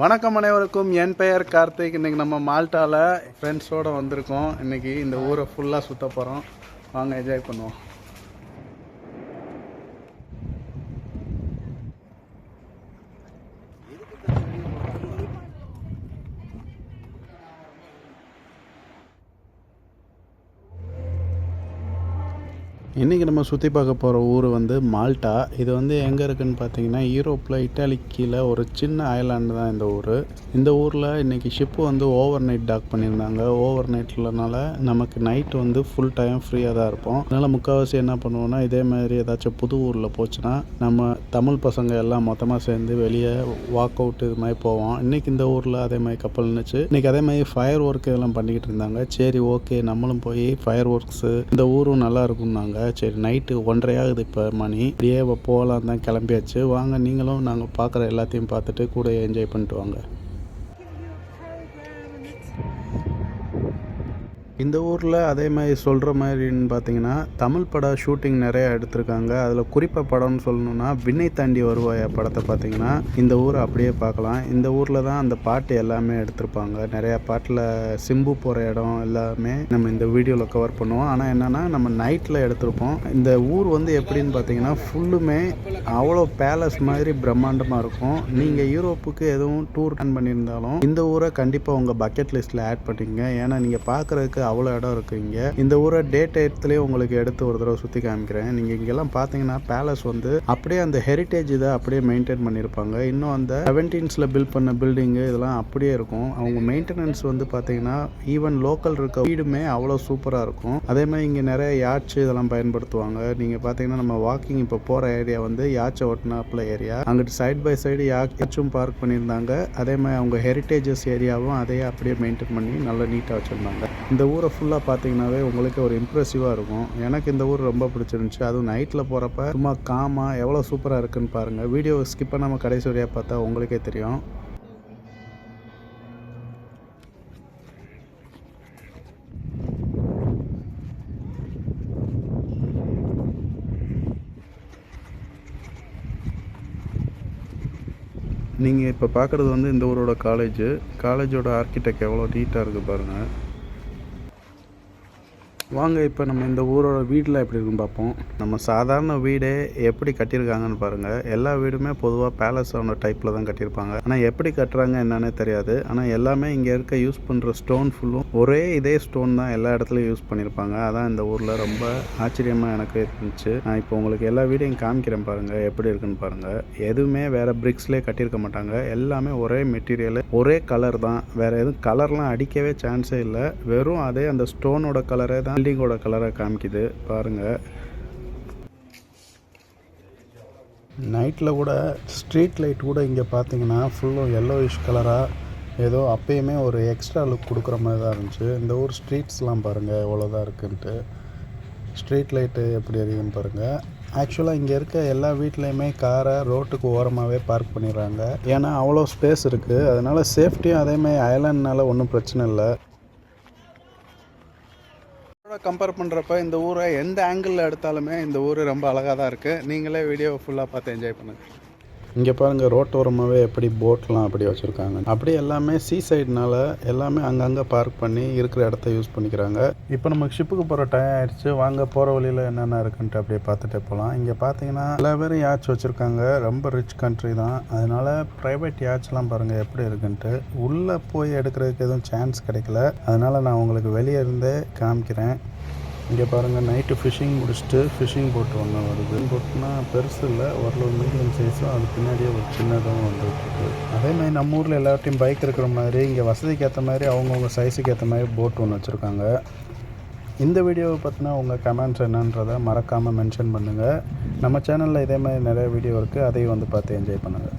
வணக்கம் அனைவருக்கும். என் பெயர் கார்த்திக். இன்றைக்கி நம்ம மால்ட்டாவில் ஃப்ரெண்ட்ஸோடு வந்திருக்கோம். இன்னைக்கு இந்த ஊரை ஃபுல்லாக சுற்ற போகிறோம் வாங்க என்ஜாய் பண்ணுவோம். இன்றைக்கி நம்ம சுற்றி பார்க்க போகிற ஊர் வந்து மால்டா. இது வந்து எங்கே இருக்குதுன்னு பார்த்தீங்கன்னா யூரோப்பில் இட்டாலி கீழே ஒரு சின்ன ஐலாண்டு தான் இந்த ஊர். இந்த ஊரில் இன்றைக்கி ஷிப்பு வந்து ஓவர் நைட் டாக் பண்ணியிருந்தாங்க. ஓவர் நைட்லனால நமக்கு நைட் வந்து ஃபுல் டைம் ஃப்ரீயாக தான் இருப்போம். அதனால் முக்கால்வாசி என்ன பண்ணுவோம்னா இதே மாதிரி ஏதாச்சும் புது ஊரில் போச்சுன்னா நம்ம தமிழ் பசங்க எல்லாம் மொத்தமாக சேர்ந்து வெளியே வாக் அவுட் இது மாதிரி போவோம். இன்றைக்கி இந்த ஊரில் அதே மாதிரி கப்பல் இருந்துச்சு இன்றைக்கி அதே மாதிரி ஃபயர் ஒர்க் இதெல்லாம் பண்ணிக்கிட்டு இருந்தாங்க. சரி ஓகே நம்மளும் போய் ஃபயர் ஒர்க்ஸு இந்த ஊரும் நல்லா இருக்கும்னாங்க. சரி நைட்டு ஒன்றரை ஆகுது இப்போ மணி. அப்படியே போகலாம் தான் கிளம்பியாச்சு. வாங்க நீங்களும் நாங்கள் பார்க்குற எல்லாத்தையும் பார்த்துட்டு கூட என்ஜாய் பண்ணிட்டு வாங்க. இந்த ஊரில் அதே மாதிரி சொல்கிற மாதிரின்னு பார்த்தீங்கன்னா தமிழ் பட ஷூட்டிங் நிறையா எடுத்திருக்காங்க. அதில் குறிப்பாக படம்னு சொல்லணும்னா விண்ணை தாண்டி வருவாயா படத்தை பார்த்தீங்கன்னா இந்த ஊரை அப்படியே பார்க்கலாம். இந்த ஊரில் தான் அந்த பாட்டு எல்லாமே எடுத்திருப்பாங்க. நிறையா பாட்டில் சிம்பு போகிற இடம் எல்லாமே நம்ம இந்த வீடியோவில் கவர் பண்ணுவோம். ஆனால் என்னென்னா நம்ம நைட்டில் எடுத்திருப்போம். இந்த ஊர் வந்து எப்படின்னு பார்த்தீங்கன்னா ஃபுல்லுமே அவ்வளோ பேலஸ் மாதிரி பிரம்மாண்டமாக இருக்கும். நீங்கள் யூரோப்புக்கு எதுவும் டூர் பிளான் பண்ணியிருந்தாலும் இந்த ஊரை கண்டிப்பாக உங்கள் பக்கெட் லிஸ்ட்டில் ஆட் பண்ணிக்கோங்க. ஏன்னா நீங்கள் பார்க்குறதுக்கு அவ்வளோ இடம் இருக்கு இங்கே. இந்த ஊரை டே டயத்துலேயே உங்களுக்கு எடுத்து ஒரு தடவை சுற்றி காமிக்கிறேன். நீங்கள் இங்கெல்லாம் பார்த்தீங்கன்னா பேலஸ் வந்து அப்படியே அந்த ஹெரிட்டேஜ் இதை அப்படியே மெயின்டைன் பண்ணியிருப்பாங்க. இன்னும் அந்த செவன்டீன்ஸில் பில்ட் பண்ண பில்டிங்கு இதெல்லாம் அப்படியே இருக்கும். அவங்க மெயின்டெனன்ஸ் வந்து பார்த்தீங்கன்னா ஈவன் லோக்கல் இருக்க வீடுமே அவ்வளோ சூப்பராக இருக்கும். அதே மாதிரி இங்கே நிறைய யாட்ச் இதெல்லாம் பயன்படுத்துவாங்க. நீங்கள் பார்த்தீங்கன்னா நம்ம வாக்கிங் இப்போ போகிற ஏரியா வந்து யாச்சை ஒட்டினாப்புல ஏரியா அங்கிட்டு சைட் பை சைடு யாச்சும் பார்க் பண்ணியிருந்தாங்க. அதே மாதிரி அவங்க ஹெரிட்டேஜஸ் ஏரியாவும் அதையே அப்படியே மெயின்டைன் பண்ணி நல்லா நீட்டாக வச்சுருந்தாங்க. இந்த ஊரை ஃபுல்லாக பார்த்தீங்கன்னாவே உங்களுக்கு ஒரு இம்ப்ரெசிவாக இருக்கும். எனக்கு இந்த ஊர் ரொம்ப பிடிச்சிருந்துச்சு. அதுவும் நைட்டில் போகிறப்ப சும்மா காமாக எவ்வளோ சூப்பராக இருக்குன்னு பாருங்கள் வீடியோ ஸ்கிப் பண்ணாமல் கடைசி வரையாக பார்த்தா உங்களுக்கே தெரியும். நீங்கள் இப்போ பார்க்குறது வந்து இந்த ஊரோட காலேஜு காலேஜோட ஆர்கிடெக்ட் எவ்வளோ நீட்டாக இருக்குது பாருங்கள் வாங்க இப்போ நம்ம இந்த ஊரோட வீட்டில் எப்படி இருக்குன்னு பார்ப்போம். நம்ம சாதாரண வீடே எப்படி கட்டியிருக்காங்கன்னு பாருங்கள் எல்லா வீடுமே பொதுவாக பேலஸ் ஆன டைப்பில் தான் கட்டியிருப்பாங்க. ஆனால் எப்படி கட்டுறாங்க என்னன்னே தெரியாது. ஆனால் எல்லாமே இங்கே இருக்க யூஸ் பண்ணுற ஸ்டோன் ஃபுல்லும் ஒரே இதே ஸ்டோன் தான் எல்லா இடத்துலையும் யூஸ் பண்ணியிருப்பாங்க. அதான் இந்த ஊரில் ரொம்ப ஆச்சரியமாக எனக்கு இருந்துச்சு. நான் இப்போ உங்களுக்கு எல்லா வீடையும் காமிக்கிறேன் பாருங்கள் எப்படி இருக்குன்னு பாருங்கள் எதுவுமே வேறு பிரிக்ஸ்லேயே கட்டியிருக்க மாட்டாங்க. எல்லாமே ஒரே மெட்டீரியல் ஒரே கலர் தான். வேறு எதுவும் கலர்லாம் அடிக்கவே சான்ஸே இல்லை. வெறும் அதே அந்த ஸ்டோனோட கலரே தான் பில்டிங்கோட கலரை காமிக்குது. பாருங்கள் நைட்டில் கூட ஸ்ட்ரீட் லைட் கூட இங்கே பார்த்தீங்கன்னா ஃபுல்லும் எல்லோயிஷ் கலராக ஏதோ அப்பயுமே ஒரு எக்ஸ்ட்ரா லுக் கொடுக்குற மாதிரி தான் இருந்துச்சு. இந்த ஊர் ஸ்ட்ரீட்ஸ்லாம் பாருங்கள் எவ்வளோதான் இருக்குன்ட்டு. ஸ்ட்ரீட் லைட்டு எப்படி எரியுதுன்னு பாருங்கள் ஆக்சுவலாக இங்கே இருக்க எல்லா வீட்லேயுமே காரை ரோட்டுக்கு ஓரமாகவே பார்க் பண்ணிடுறாங்க. ஏன்னா அவ்வளோ ஸ்பேஸ் இருக்குது அதனால் சேஃப்டியும் அதேமாதிரி ஐலாண்ட்னால ஒன்றும் பிரச்சனை இல்லை. கம்பேர் பண்ணுறப்ப இந்த ஊரை எந்த ஆங்கிளில் எடுத்தாலுமே இந்த ஊர் ரொம்ப அழகாக தான் இருக்குது நீங்களே வீடியோ ஃபுல்லாக பார்த்து என்ஜாய் பண்ணுங்கள் இங்கே பாருங்கள் ரோட்டோரமாகவே எப்படி போட்லாம் அப்படி வச்சுருக்காங்க. அப்படி எல்லாமே சீ சைடுனால எல்லாமே அங்கங்கே பார்க் பண்ணி இருக்கிற இடத்த யூஸ் பண்ணிக்கிறாங்க. இப்போ நமக்கு ஷிப்புக்கு போகிற டைம் ஆயிடுச்சு. வாங்க போகிற வழியில் என்னென்ன இருக்குன்ட்டு அப்படியே பார்த்துட்டே போகலாம் இங்கே பார்த்தீங்கன்னா எல்லா பேரும் யாட்ச் வச்சுருக்காங்க. ரொம்ப ரிச் கண்ட்ரி தான். அதனால ப்ரைவேட் யாட்ச்லாம் பாருங்கள் எப்படி இருக்குன்ட்டு. உள்ளே போய் எடுக்கிறதுக்கு எதுவும் சான்ஸ் கிடைக்கல. அதனால் நான் உங்களுக்கு வெளியே இருந்தே காமிக்கிறேன். இங்கே பாருங்கள் நைட்டு ஃபிஷிங் முடிச்சுட்டு ஃபிஷிங் போட்டு ஒன்று வருது. போட்டுனா பெருசு இல்லை ஓரளவு மீடியம் சைஸும் அது பின்னாடியே ஒரு சின்னதும் வந்துட்டுருக்கு. அதே மாதிரி நம்ம ஊரில் எல்லார்ட்டையும் பைக் இருக்கிற மாதிரி இங்கே வசதிக்கு ஏற்ற மாதிரி அவங்கவுங்க சைஸுக்கு ஏற்ற மாதிரி போட் ஒன்று வச்சுருக்காங்க. இந்த வீடியோவை பற்றினா உங்கள் கமெண்ட்ஸ் என்னன்றதை மறக்காமல் மென்ஷன் பண்ணுங்கள் நம்ம சேனலில் இதே மாதிரி நிறைய வீடியோ இருக்குது அதையும் வந்து பார்த்து என்ஜாய் பண்ணுங்கள்